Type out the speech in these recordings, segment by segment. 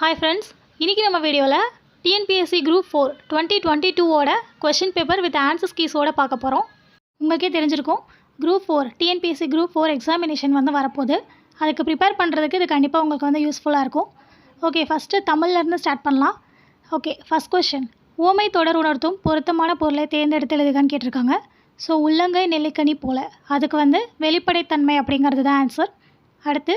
Hi friends இன்றைக்கி நம்ம வீடியோவில் TNPSC group four twenty twenty டூவோட கொஷின் பேப்பர் வித் ஆன்சர்ஸ் கீஸோட பார்க்க போகிறோம் உங்களுக்கே தெரிஞ்சிருக்கும் group four TNPSC group four examination வந்து வரப்போகுது. அதுக்கு ப்ரிப்பேர் பண்ணுறதுக்கு இது கண்டிப்பாக உங்களுக்கு வந்து யூஸ்ஃபுல்லாக இருக்கும். ஓகே ஃபஸ்ட்டு தமிழ்லேருந்து ஸ்டார்ட் பண்ணலாம். ஓகே ஃபஸ்ட் கொஷின் ஓமை தொடர் உணர்த்தும் பொருத்தமான பொருளை தேர்ந்தெடுத்து எழுதுகான்னு கேட்டிருக்காங்க. ஸோ உள்ளங்கை நெல்லிக்கனி போல். அதுக்கு வந்து வெளிப்படைத்தன்மை அப்படிங்கிறது தான் ஆன்சர் அடுத்து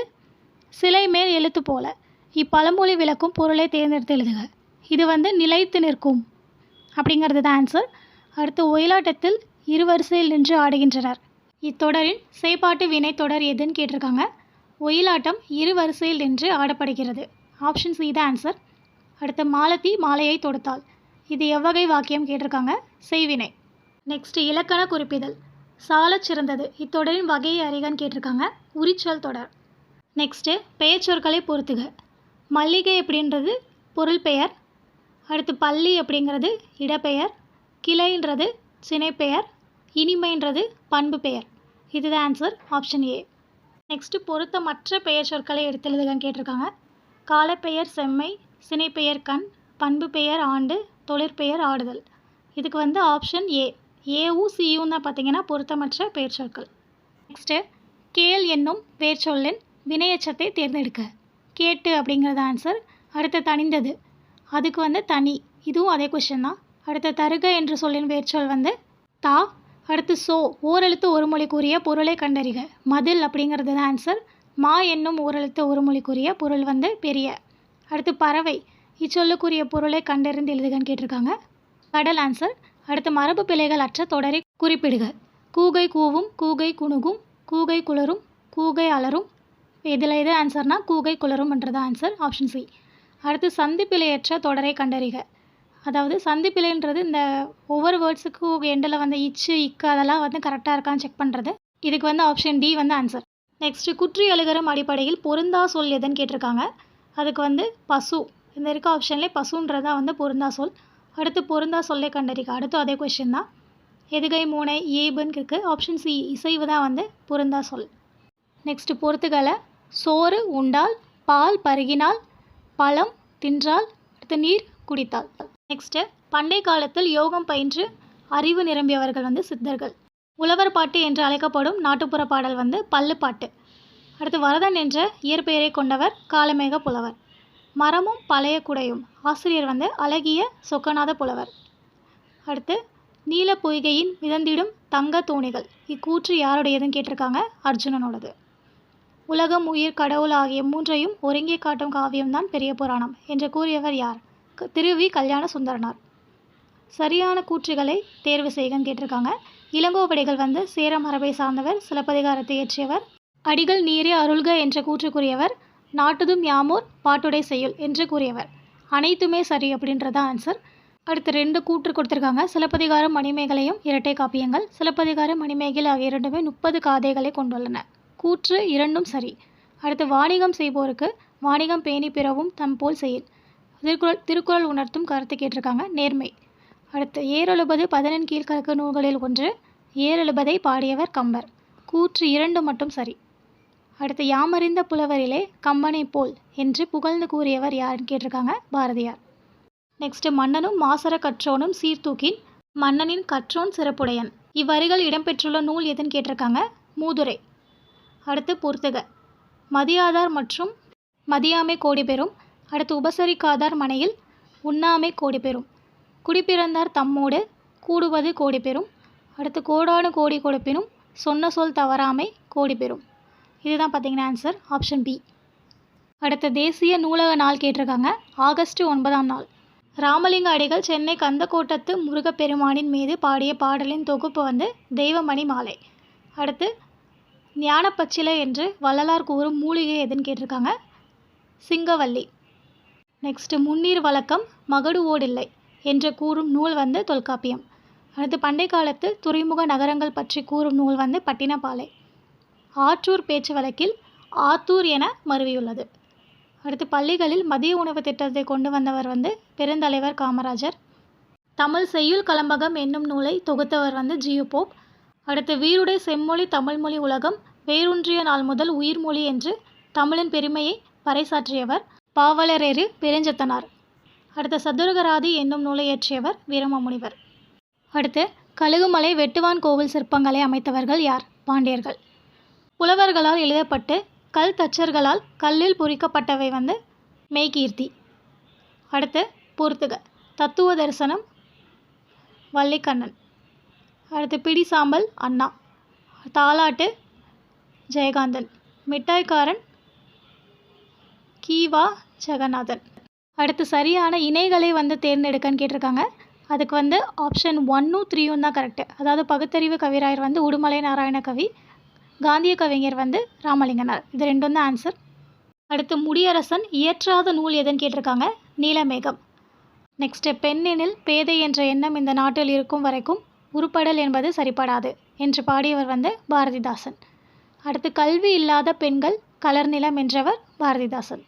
சிலை மேல் எழுத்து போல். இப்பழமொழி விளக்கும் பொருளை தேர்ந்தெடுத்து எழுதுக. இது வந்து நிலைத்து நிற்கும் அப்படிங்கிறது தான் ஆன்சர் அடுத்து ஒயிலாட்டத்தில் இரு வரிசையில் நின்று ஆடுகின்றனர். இத்தொடரின் செய்பாட்டு வினை தொடர் எதுன்னு கேட்டிருக்காங்க. ஒயிலாட்டம் இரு வரிசையில் நின்று ஆடப்படுகிறது. ஆப்ஷன் சி தான் ஆன்சர் அடுத்து மாலத்தி மாலையை தொடுத்தாள். இது எவ்வகை வாக்கியம் கேட்டிருக்காங்க. செய்வினை. நெக்ஸ்ட் இலக்கண குறிப்பிதல். சாலச் சிறந்தது. இத்தொடரின் வகையை அறிகன்னு கேட்டிருக்காங்க. உரிச்சல் தொடர். நெக்ஸ்ட்டு பெயர்ச்சொற்களை பொறுத்துக மல்லிகை அப்படின்றது பொருள் பெயர். அடுத்து பள்ளி அப்படிங்கிறது இடப்பெயர். கிளைன்றது சினைப்பெயர். இனிமைன்றது பண்பு பெயர். இதுதான் ஆன்சர் ஆப்ஷன் ஏ நெக்ஸ்ட்டு பொருத்தமற்ற பெயர் சொற்களை எடுத்து எழுதுகன்னு கேட்டிருக்காங்க. காலப்பெயர் செம்மை சினைப்பெயர் கண் பண்பு பெயர் ஆண்டு தொழிற்பெயர் ஆடுதல். இதுக்கு வந்து ஆப்ஷன் ஏ ஏவும் சியும் தான் பார்த்தீங்கன்னா பொருத்தமற்ற பெயர் சொற்கள். நெக்ஸ்ட்டு கேள் என்னும் வேர்ச்சொல்லின் வினையச்சத்தை தேர்ந்தெடுக்க. கேட்டு அப்படிங்கிறது ஆன்சர் அடுத்து தனிந்தது அதுக்கு வந்து தனி. இதுவும் அதே கொஷின் தான். அடுத்து தருக என்று சொல்லின் வேர்ச்சொல் வந்து தா. அடுத்து சோ. ஓரெழுத்து ஒரு மொழிக்குரிய பொருளை கண்டறிக. மதில் அப்படிங்கிறது தான் ஆன்சர் மா என்னும் ஓரெழுத்து ஒரு மொழிக்குரிய பொருள் வந்து பெரிய. அடுத்து பறவை. இச்சொல்லுக்குரிய பொருளை கண்டறிந்து எழுதுகன்னு கேட்டிருக்காங்க. கடல் ஆன்சர் அடுத்து மரபு பிழைகள் அற்ற தொடரை குறிப்பிடுக. கூகை கூவும் கூகை குணுகும் கூகை குளரும் கூகை அலரும் இதில் எது ஆன்சர்னால் கூகை குளரும்ன்றது ஆன்சர் ஆப்ஷன் சி அடுத்து சந்திப்பிலையற்ற தொடரை கண்டறிக. அதாவது சந்திப்பிலைன்றது இந்த ஒவ்வொரு வேர்ட்ஸுக்கும் எண்டில் வந்து இச்சு இக்கு அதெல்லாம் வந்து கரெக்டாக இருக்கான்னு செக் பண்ணுறது இதுக்கு வந்து ஆப்ஷன் டி வந்து ஆன்சர் நெக்ஸ்ட்டு குற்றி எழுகரம் அடிப்படையில் பொருந்தா சொல் எதுன்னு கேட்டிருக்காங்க. அதுக்கு வந்து பசு. இந்த இருக்க ஆப்ஷன்லேயே பசுன்றது தான் வந்து பொருந்தா சொல். அடுத்து பொருந்தா சொல்லை கண்டறிக. அடுத்து அதே கொஷின் தான். எதுகை மூனை ஏபுன்னு இருக்குது ஆப்ஷன் சி இசைவு தான் வந்து பொருந்தா சொல். நெக்ஸ்ட்டு பொறுத்துகளை சோறு உண்டால் பால் பருகினால் பழம் தின்றால் அடுத்து நீர் குடித்தால். நெக்ஸ்ட்டு பண்டை காலத்தில் யோகம் பயின்று அறிவு நிரம்பியவர்கள் வந்து சித்தர்கள். உழவர் பாட்டு என்று அழைக்கப்படும் நாட்டுப்புற பாடல் வந்து பல்லு பாட்டு. அடுத்து வரதன் என்ற இயற்பெயரை கொண்டவர் காலமேக புலவர். மரமும் பழைய குடையும். ஆசிரியர் வந்து அழகிய சொக்கநாத புலவர். அடுத்து நீல பொய்கையின் மிதந்திடும் தங்க தோணிகள். இக்கூற்று யாருடையதுன்னு கேட்டிருக்காங்க அர்ஜுனனோடது. உலகம் உயிர் கடவுள் ஆகிய மூன்றையும் ஒருங்கே காட்டும் காவியம்தான் பெரிய புராணம் என்று கூறியவர் யார்? க- திருவி கல்யாண சுந்தரனார் சரியான கூற்றுகளை தேர்வு செய்கன்னு கேட்டிருக்காங்க. இளங்கோவடிகள் வந்து சேர மரபை சார்ந்தவர் சிலப்பதிகாரத்தை இயற்றியவர் அடிகள் நீரே அருள்க என்ற கூற்றுக்குரியவர் நாட்டுதும் யாமோர் பாட்டுடை செய்யுள் என்று கூறியவர். அனைத்துமே சரி அப்படின்றத ஆன்சர் அடுத்து ரெண்டு கூற்று கொடுத்துருக்காங்க. சிலப்பதிகாரம் மணிமேகலையும் இரட்டை காப்பியங்கள். சிலப்பதிகாரம் மணிமேகலை ஆகிய இரண்டுமே முப்பது காதைகளை கொண்டுள்ளன. கூற்று இரண்டும் சரி. அடுத்து வாணிகம் செய்போருக்கு வாணிகம் பேணி பிறவும் தம் போல் செயல். திருக்குறள் திருக்குறள் உணர்த்தும் கருத்து கேட்டிருக்காங்க நேர்மை. அடுத்து ஏறெழுபது பதினெண் கீழ்கணக்கு நூல்களில் ஒன்று ஏறெழுபதை பாடியவர் கம்பர். கூற்று இரண்டு மட்டும் சரி. அடுத்து யாமறிந்த புலவரிலே கம்பனை போல் என்று புகழ்ந்து கூறியவர் யாருன்னு கேட்டிருக்காங்க பாரதியார். நெக்ஸ்ட் மன்னனும் மாசர கற்றோனும் சீர்தூக்கின் மன்னனின் கற்றோன் சிறப்புடையன். இவ்வரிகள் இடம்பெற்றுள்ள நூல் எதுன்னு கேட்டிருக்காங்க? மூதுரை. அடுத்து பொறுத்துக மதியாதார் மற்றும் மதியாமை கோடி பெறும் அடுத்து உபசரிக்காதார் மனையில் உண்ணாமை கோடி பெறும் குடிப்பிறந்தார் தம்மோடு கூடுவது கோடி பெறும் அடுத்து கோடானு கோடி கொடுப்பினும் சொன்ன சொல் தவறாமை கோடி பெறும் இதுதான் பார்த்தீங்கன்னா ஆன்சர் ஆப்ஷன் பி அடுத்த தேசிய நூலக நாள் கேட்டிருக்காங்க. ஆகஸ்ட் ஒன்பதாம் நாள். ராமலிங்க அடிகள் சென்னை கந்தக்கோட்டத்து முருகப்பெருமானின் மீது பாடிய பாடலின் தொகுப்பு வந்து தெய்வமணி மாலை. அடுத்து ஞானப்பச்சிலை என்று வள்ளலார் கூறும் மூலிகை எதுன்னு கேட்டிருக்காங்க. சிங்கவல்லி நெக்ஸ்ட்டு முன்னீர் வழக்கம் மகடு ஓடில்லை என்று கூறும் நூல் வந்து தொல்காப்பியம். அடுத்து பண்டை காலத்து துறைமுக நகரங்கள் பற்றி கூறும் நூல் வந்து பட்டினப்பாலை. ஆற்றூர் பேச்சு வழக்கில் ஆத்தூர் என மருவியுள்ளது. அடுத்து பள்ளிகளில் மதிய உணவு திட்டத்தை கொண்டு வந்தவர் வந்து பெருந்தலைவர் காமராஜர். தமிழ் செய்யுள் கலம்பகம் என்னும் நூலை தொகுத்தவர் வந்து ஜியு போப். அடுத்து வீருடை செம்மொழி தமிழ்மொழி உலகம் வேரூன்றிய நாள் முதல் உயிர்மொழி என்று தமிழின் பெருமையை பறைசாற்றியவர் பாவலரேறு பெருஞ்சத்தனார். அடுத்த சதுரகராதி என்னும் நூலை இயற்றியவர் வீரமாமுனிவர். அடுத்து கழுகுமலை வெட்டுவான் கோவில் சிற்பங்களை அமைத்தவர்கள் யார்? பாண்டியர்கள். புலவர்களால் எழுதப்பட்டு கல் தச்சர்களால் கல்லில் பொறிக்கப்பட்டவை வந்து மெய்கீர்த்தி. அடுத்து பொறுத்துக தத்துவ தரிசனம் வள்ளிக்கண்ணன். அடுத்து பிடி சாம்பல் அண்ணா. தாலாட்டு ஜெயகாந்தன். மிட்டாய்க்காரன் கீவா ஜெகநாதன். அடுத்து சரியான இணைகளை வந்து தேர்ந்தெடுக்கன்னு கேட்டிருக்காங்க. அதுக்கு வந்து ஆப்ஷன் ஒன்னும் த்ரீயும் தான் கரெக்டு அதாவது பகுத்தறிவு கவிராயர் வந்து உடுமலை நாராயண கவி காந்திய கவிஞர் வந்து ராமலிங்கனார். இது ரெண்டும் தான் ஆன்சர் அடுத்து முடியரசன் இயற்றாத நூல் எதுன்னு கேட்டிருக்காங்க நீலமேகம். நெக்ஸ்ட்டு பெண்ணெனில் பேதை என்ற எண்ணம் இந்த நாட்டில் இருக்கும் வரைக்கும் உருப்படல் என்பது சரிப்படாது என்று பாடியவர் வந்து பாரதிதாசன். அடுத்து கல்வி இல்லாத பெண்கள் கலர் நிலம் என்றவர் பாரதிதாசன்.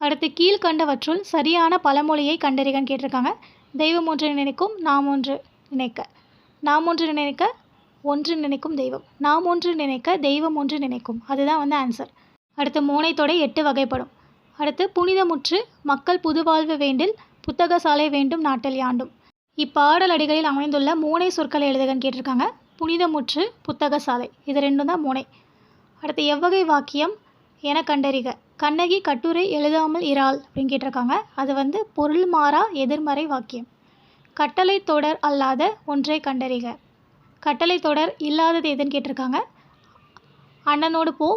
அடுத்து கீழ்கண்டவற்றுள் சரியான பழமொழியை கண்டறிகன்னு கேட்டிருக்காங்க. தெய்வம் ஒன்று நினைக்கும் நாம் ஒன்று நினைக்க. நாம் ஒன்று நினைக்க ஒன்று நினைக்கும் தெய்வம். நாம் ஒன்று நினைக்க தெய்வம் ஒன்று நினைக்கும். அதுதான் வந்து ஆன்சர் அடுத்து மோனைத்தொடை எட்டு வகைப்படும். அடுத்து புனிதமுற்று மக்கள் புதுவாழ்வு வேண்டில் புத்தக சாலை வேண்டும் நாட்டில் யாண்டும். இப்பாடல் அடிகளில் அமைந்துள்ள மூனை சொற்களை எழுதுகன்னு கேட்டிருக்காங்க. புனிதமுற்று புத்தக சாலை. இது ரெண்டும் தான் மூனை. அடுத்து எவ்வகை வாக்கியம் என கண்டறிக. கண்ணகி கட்டுரை எழுதாமல் இறால் அப்படின்னு கேட்டிருக்காங்க. அது வந்து பொருள் மாறா எதிர்மறை வாக்கியம். கட்டளை தொடர் அல்லாத ஒன்றை கண்டறிக. கட்டளை தொடர் இல்லாதது எதுன்னு கேட்டிருக்காங்க. அண்ணனோடு போ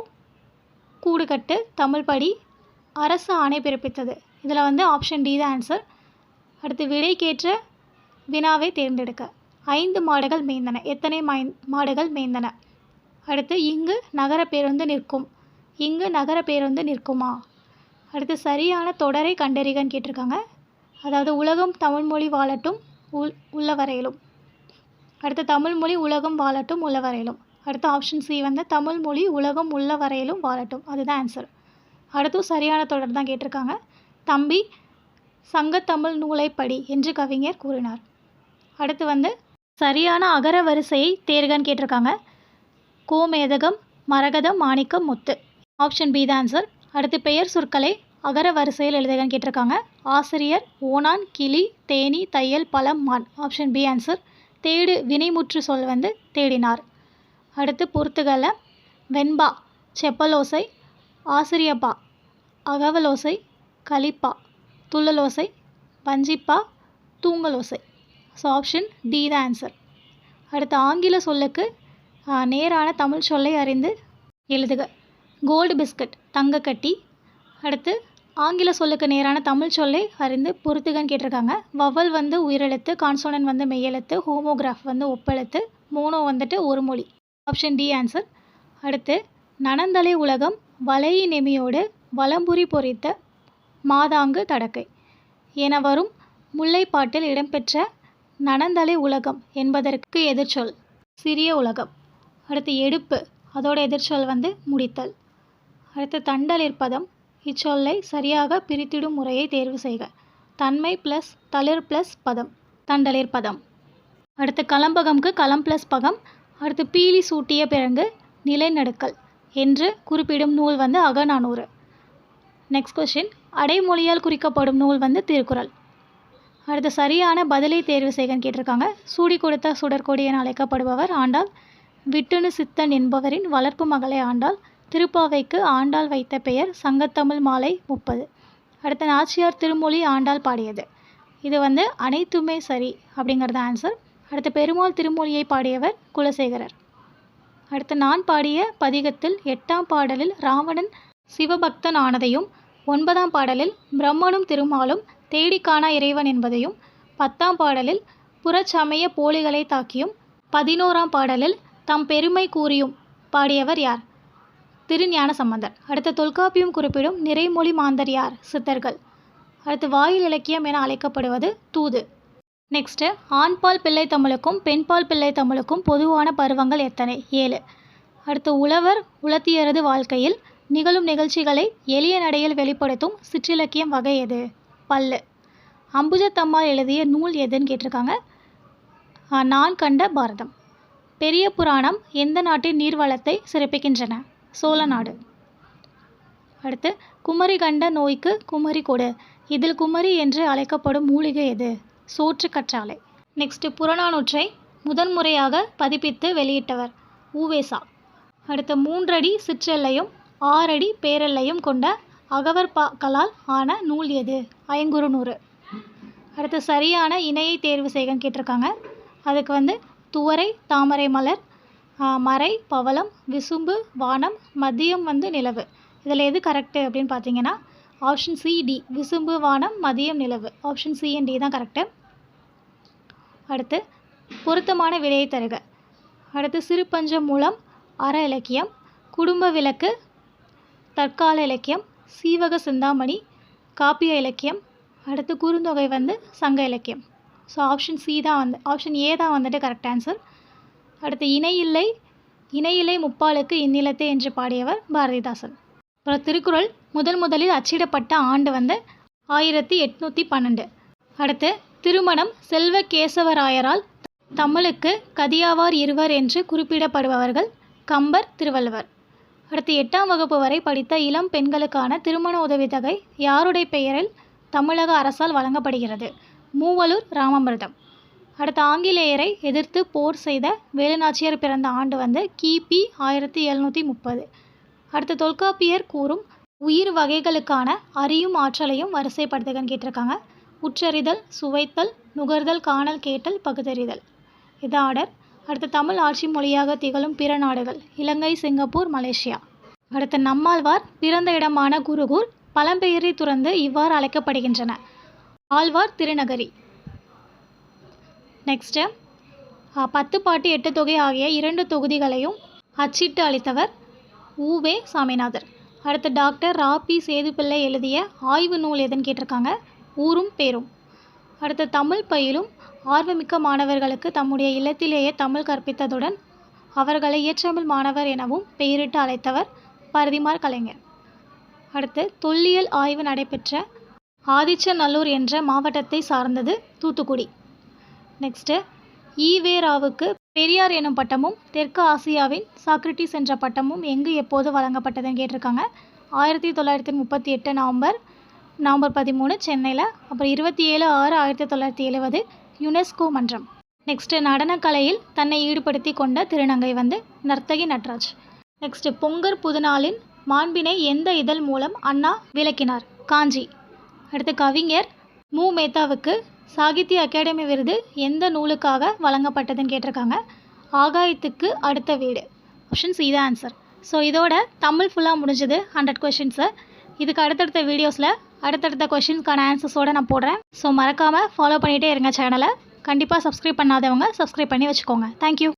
கூடு கட்டு தமிழ் படி அரசு ஆணை பிறப்பித்தது. இதில் வந்து ஆப்ஷன் டி தான் ஆன்சர் அடுத்து விடைக்கேற்ற வினாவை தேர்ந்தெடுக்க. ஐந்து மாடுகள் மேய்ந்தன. எத்தனை மை மாடுகள் மேய்ந்தன? அடுத்து இங்கு நகர பேருந்து நிற்கும். இங்கு நகர பேருந்து நிற்குமா? அடுத்து சரியான தொடரை கண்டறிகன்னு கேட்டிருக்காங்க. அதாவது உலகம் தமிழ்மொழி வாழட்டும் உள் உள்ள வரையிலும் அடுத்து தமிழ்மொழி உலகம் வாழட்டும் உள்ள வரையிலும் அடுத்து ஆப்ஷன் சி வந்து தமிழ்மொழி உலகம் உள்ள வரையிலும் வாழட்டும். அதுதான் ஆன்சர் அடுத்தும் சரியான தொடர் தான் கேட்டிருக்காங்க. தம்பி சங்கத்தமிழ் நூலை படி என்று கவிஞர் கூறினார். அடுத்து வந்து சரியான அகர வரிசையை தேர்கன்னு கேட்டிருக்காங்க. கோமேதகம் மரகதம் மாணிக்கம் முத்து. ஆப்ஷன் பி தான் ஆன்சர் அடுத்து பெயர் சொற்களை அகர வரிசையில் எழுதுகன்னு கேட்டிருக்காங்க. ஆசிரியர் ஓனான் கிளி தேனி தையல் பழம் மான். ஆப்ஷன் பி ஆன்சர் தேடு வினைமுற்று சொல் வந்து தேடினார். அடுத்து பொறுத்துகல வெண்பா செப்பலோசை ஆசிரியப்பா அகவலோசை கலிப்பா துள்ளலோசை வஞ்சிப்பா தூங்கலோசை. ஸோ ஆப்ஷன் டி தான் ஆன்சர் அடுத்து ஆங்கில சொல்லுக்கு நேரான தமிழ் சொல்லை அறிந்து எழுதுக. கோல்டு பிஸ்கட் தங்கக்கட்டி அடுத்து ஆங்கில சொல்லுக்கு நேரான தமிழ் சொல்லை அறிந்து பொறுத்துகன்னு கேட்டிருக்காங்க. வவல் வந்து உயிரெழுத்து கான்சோனன் வந்து மெய்யெழுத்து ஹோமோகிராஃப் வந்து ஒப்பெழுத்து மோனோ வந்துட்டு ஒரு மொழி. ஆப்ஷன் டி ஆன்சர் அடுத்து நனந்தலை உலகம் வலையி நெமியோடு வலம்புரி பொறித்த மாதாங்கு தடக்கை. என வரும் முல்லைப்பாட்டில் இடம்பெற்ற நனந்தலை உலகம் என்பதற்கு எதிர்ச்சொல் சிறிய உலகம். அடுத்து எடுப்பு அதோட எதிர்ச்சொல் வந்து முடித்தல். அடுத்து தண்டலிற்பதம் இச்சொல்லை சரியாக பிரித்திடும் முறையை தேர்வு செய்க. தன்மை ப்ளஸ் தளிர் ப்ளஸ் பதம் தண்டலிற்பதம் அடுத்து கலம்பகம்க்கு களம் ப்ளஸ் பகம் அடுத்து பீலி சூட்டிய பிறகு நிலைநடுக்கல் என்று குறிப்பிடும் நூல் வந்து அகநானூறு. நெக்ஸ்ட் கொஷின் அடைமொழியால் குறிக்கப்படும் நூல் வந்து திருக்குறள். அடுத்து சரியான பதிலை தேர்வு செய்கன்னு கேட்டிருக்காங்க. சூடி கொடுத்த சுடற்கொடி என அழைக்கப்படுபவர் ஆண்டாள். விட்டுணு சித்தன் என்பவரின் வளர்ப்பு மகளை ஆண்டாள். திருப்பாவைக்கு ஆண்டாள் வைத்த பெயர் சங்கத்தமிழ் மாலை முப்பது. அடுத்த நாச்சியார் திருமொழி ஆண்டாள் பாடியது. இது வந்து அனைத்துமே சரி அப்படிங்கிறது ஆன்சர் அடுத்து பெருமாள் திருமொழியை பாடியவர் குலசேகரர். அடுத்து நான் பாடிய பதிகத்தில் எட்டாம் பாடலில் ராவணன் சிவபக்தன் ஆனதையும் ஒன்பதாம் பாடலில் பிரம்மனும் திருமாலும் தேடிக்கான இறைவன் என்பதையும் பத்தாம் பாடலில் புறச்சமய போலிகளை தாக்கியும் பதினோராம் பாடலில் தம் பெருமை கூறியும் பாடியவர் யார்? திருஞான சம்பந்தர். அடுத்த தொல்காப்பியம் குறிப்பிடும் நிறைமொழி மாந்தர் யார்? சித்தர்கள். அடுத்து வாயில் இலக்கியம் என அழைக்கப்படுவது தூது. நெக்ஸ்ட்டு ஆண்பால் பிள்ளை தமிழுக்கும் பெண்பால் பிள்ளை தமிழுக்கும் பொதுவான பருவங்கள் எத்தனை? ஏழு. அடுத்து உழவர் உலத்தியரது வாழ்க்கையில் நிகழும் நிகழ்ச்சிகளை எளிய நடையில் வெளிப்படுத்தும் சிற்றிலக்கியம் வகை எது? பல்லு. அம்புஜத்தம்மாள் எழுதிய நூல் எதுன்னு கேட்டிருக்காங்க? நான் கண்ட பாரதம். பெரிய புராணம் எந்த நாட்டின் நீர்வளத்தை சிறப்பிக்கின்றன? சோழ நாடு. அடுத்து குமரி கண்ட நோய்க்கு குமரி கொடு. இதில் குமரி என்று அழைக்கப்படும் மூலிகை எது? சோற்று கற்றாழை. நெக்ஸ்ட்டு புறநானூற்றை முதன்முறையாக பதிப்பித்து வெளியிட்டவர் ஊவேசா அடுத்து மூன்றடி சிற்றெல்லையும் ஆறடி பேரெல்லையும் கொண்ட அகவர் பாக்களால் ஆன நூல் எது? ஐங்குறுநூறு அடுத்து சரியான இணையை தேர்வு செய்கன்னு கேட்டிருக்காங்க. அதுக்கு வந்து துவரை தாமரை மலர் மறை பவளம் விசும்பு வானம் மதியம் வந்து நிலவு. இதில் எது கரெக்டு அப்படின்னு பார்த்தீங்கன்னா ஆப்ஷன் சி டி விசும்பு வானம் மதியம் நிலவு. ஆப்ஷன் சி அண்ட் டி தான் கரெக்டு அடுத்து பொருத்தமான விலையை தருக. அடுத்து சிறுபஞ்சம் மூலம் அற இலக்கியம் குடும்ப விளக்கு தற்கால இலக்கியம் சீவக சிந்தாமணி காப்பிய இலக்கியம் அடுத்து குறுந்தொகை வந்து சங்க இலக்கியம். ஸோ ஆப்ஷன் சி தான் வந்து ஆப்ஷன் ஏ தான் வந்துட்டு கரெக்ட் ஆன்சர் அடுத்து இணையில்லை இணையிலை முப்பாலுக்கு இந்நிலத்தை என்று பாடியவர் பாரதிதாசன். அப்புறம் திருக்குறள் முதல் முதலில் அச்சிடப்பட்ட ஆண்டு வந்து ஆயிரத்தி எட்நூற்றி பன்னெண்டு. அடுத்து திருமணம் செல்வ கேசவராயரால் தமிழுக்கு கதியாவார் இருவர் என்று குறிப்பிடப்படுபவர்கள் கம்பர் திருவள்ளுவர். அடுத்து எட்டாம் வகுப்பு வரை படித்த இளம் பெண்களுக்கான திருமண உதவித்தொகை யாருடைய பெயரில் தமிழக அரசால் வழங்கப்படுகிறது? மூவலூர் ராமமிர்தம் அடுத்து ஆங்கிலேயரை எதிர்த்து போர் செய்த வேலுநாச்சியார் பிறந்த ஆண்டு வந்து கிபி ஆயிரத்தி எழுநூற்றி முப்பது. அடுத்து தொல்காப்பியர் கூறும் உயிர் வகைகளுக்கான அறியும் ஆற்றலையும் வரிசைப்படுத்துகன்னு கேட்டிருக்காங்க. உற்றறிதல் சுவைத்தல் நுகர்தல் காணல் கேட்டல் பகுத்தறிதல். இது ஆர்டர். அடுத்து தமிழ் ஆட்சி மொழியாக திகழும் பிற நாடுகள் இலங்கை சிங்கப்பூர் மலேசியா. அடுத்து நம்மாழ்வார் பிறந்த இடமான குருகூர் பழம்பெயரை துறந்து இவ்வாறு அழைக்கப்படுகின்றன. ஆழ்வார் திருநகரி. நெக்ஸ்ட்டு பத்து பாட்டு எட்டு தொகை ஆகிய இரண்டு தொகுதிகளையும் அச்சிட்டு அளித்தவர் ஊவே சாமிநாதர். அடுத்து டாக்டர் ராபி சேதுப்பிள்ளை எழுதிய ஆய்வு நூல் எதுன்னு கேட்டிருக்காங்க? ஊரும் பேரும். அடுத்து தமிழ் பயிலும் ஆர்வமிக்க மாணவர்களுக்கு தம்முடைய இல்லத்திலேயே தமிழ் கற்பித்ததுடன் அவர்களை இயற்றமிழ் மாணவர் எனவும் பெயரிட்டு அழைத்தவர் பரதிமார் கலைஞர். அடுத்து தொல்லியல் ஆய்வு நடைபெற்ற ஆதிச்சநல்லூர் என்ற மாவட்டத்தை சார்ந்தது தூத்துக்குடி. நெக்ஸ்ட்டு ஈவேராவுக்கு பெரியார் எனும் பட்டமும் தெற்கு ஆசியாவின் சாக்ரட்டிஸ் என்ற பட்டமும் எங்கு எப்போது வழங்கப்பட்டதுன்னு கேட்டிருக்காங்க. ஆயிரத்தி தொள்ளாயிரத்தி முப்பத்தி எட்டு நவம்பர் நவம்பர் பதிமூணு சென்னையில் அப்புறம் இருபத்தி ஏழு ஆறு ஆயிரத்தி தொள்ளாயிரத்தி எழுபது யுனெஸ்கோ மன்றம். நெக்ஸ்ட்டு நடனக்கலையில் தன்னை ஈடுபடுத்தி கொண்ட திருநங்கை வந்து நர்த்தகி நட்ராஜ். நெக்ஸ்ட்டு பொங்கர் புதுநாளின் மாண்பினை எந்த இதழ் மூலம் அண்ணா விளக்கினார்? காஞ்சி. அடுத்து கவிஞர் மு. மேத்தாவுக்கு சாகித்ய அகாடமி விருது எந்த நூலுக்காக வழங்கப்பட்டதுன்னு கேட்டிருக்காங்க. ஆகாயத்துக்கு அடுத்த வீடு. ஆப்ஷன்ஸ் இதான் ஆன்சர் ஸோ இதோட தமிழ் ஃபுல்லாக முடிஞ்சது. ஹண்ட்ரட் கொஷின்ஸு இதுக்கு அடுத்தடுத்த வீடியோஸில் அடுத்தடுத்த கொஷின்ஸ்க்கான ஆன்சர்ஸோடு நான் போடுறேன். ஸோ மறக்காமல் ஃபாலோ பண்ணிகிட்டே இருங்க சேனலை கண்டிப்பாக சப்ஸ்கிரைப் பண்ணாதவங்க சப்ஸ்கிரைப் பண்ணி வச்சுக்கோங்க. தேங்க்யூ